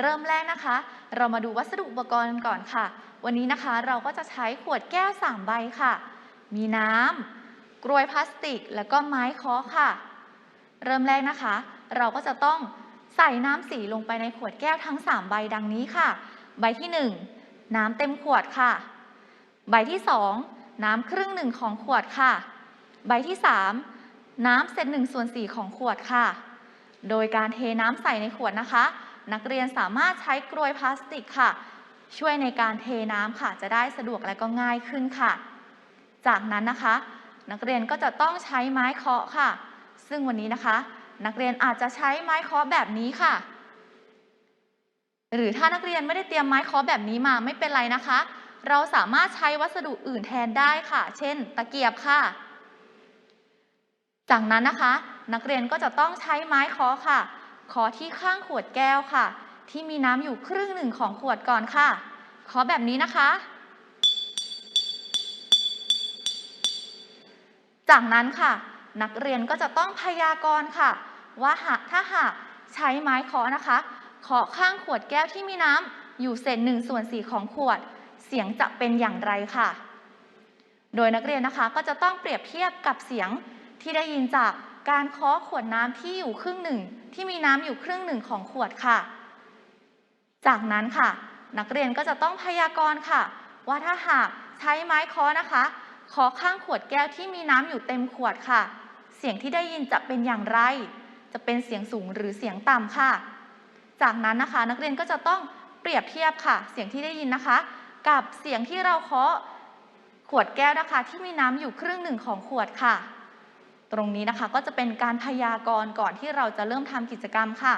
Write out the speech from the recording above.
เริ่มแรกนะคะ เรามาดูวัสดุอุปกรณ์ก่อนค่ะ วันนี้นะคะเราก็จะใช้ขวดแก้ว 3 ใบค่ะ มีน้ำกรวยพลาสติก แล้วก็ไม้คาะค่ะ เริ่มแรกนะคะ เราก็จะต้องใส่น้ำสีลงไปในขวดแก้วทั้ง 3 ใบดังนี้ค่ะ ใบที่ 1 น้ำเต็มขวดค่ะ ใบที่ 2 น้ำครึ่งหนึ่งของขวดค่ะ ใบที่ 3 น้ำเศษหนึ่งส่วนสี่ของขวดค่ะ โดยการเทน้ำใส่ในขวดนะคะ นักเรียนสามารถใช้กรวยพลาสติกค่ะ ช่วยในการเทน้ำค่ะ จะได้สะดวกและก็ง่ายขึ้นค่ะ จากนั้นนะคะ นักเรียนก็จะต้องใช้ไม้เคาะค่ะ ซึ่งวันนี้นะคะ นักเรียนอาจจะใช้ไม้เคาะแบบนี้ค่ะ หรือถ้านักเรียนไม่ได้เตรียมไม้เคาะแบบนี้มาไม่เป็นไรนะคะ เราสามารถใช้วัสดุอื่นแทนได้ค่ะ เช่น ตะเกียบค่ะ จากนั้นนะคะ นักเรียนก็จะต้องใช้ไม้เคาะค่ะ เคาะที่ข้างขวดแก้วค่ะ ที่มีน้ำอยู่ครึ่งหนึ่งของขวดก่อนค่ะเคาะแบบนี้นะคะ จากนั้นค่ะ นักเรียนก็จะต้องพยากรณ์ค่ะ ว่าหากถ้าหากใช้ไม้เคาะนะคะเคาะข้างขวดแก้วที่มีน้ำอยู่เศษหนึ่งส่วนสี่ของขวด เสียงจะเป็นอย่างไรค่ะ โดยนักเรียนนะคะก็จะต้องเปรียบเทียบกับเสียงที่ได้ยินจาก การเคาะขวดน้ำที่อยู่ครึ่งหนึ่ง ที่มีน้ำอยู่ครึ่งหนึ่งของขวดค่ะ จากนั้นค่ะ นักเรียนก็จะต้องพยากรณ์ค่ะ ว่าถ้าหากใช้ไม้เคาะนะคะเคาะข้างขวดแก้วที่มีน้ำอยู่เต็มขวดค่ะ เสียงที่ได้ยินจะเป็นอย่างไร จะเป็นเสียงสูงหรือเสียงต่ำค่ะ จากนั้นนะคะ นักเรียนก็จะต้องเปรียบเทียบค่ะ เสียงที่ได้ยินนะคะ กับเสียงที่เราเคาะขวดแก้วนะคะ ที่มีน้ำอยู่ครึ่งหนึ่งของขวดค่ะ ตรงนี้นะคะก็จะเป็นการพยากรณ์ก่อนที่เราจะเริ่มทำกิจกรรมค่ะ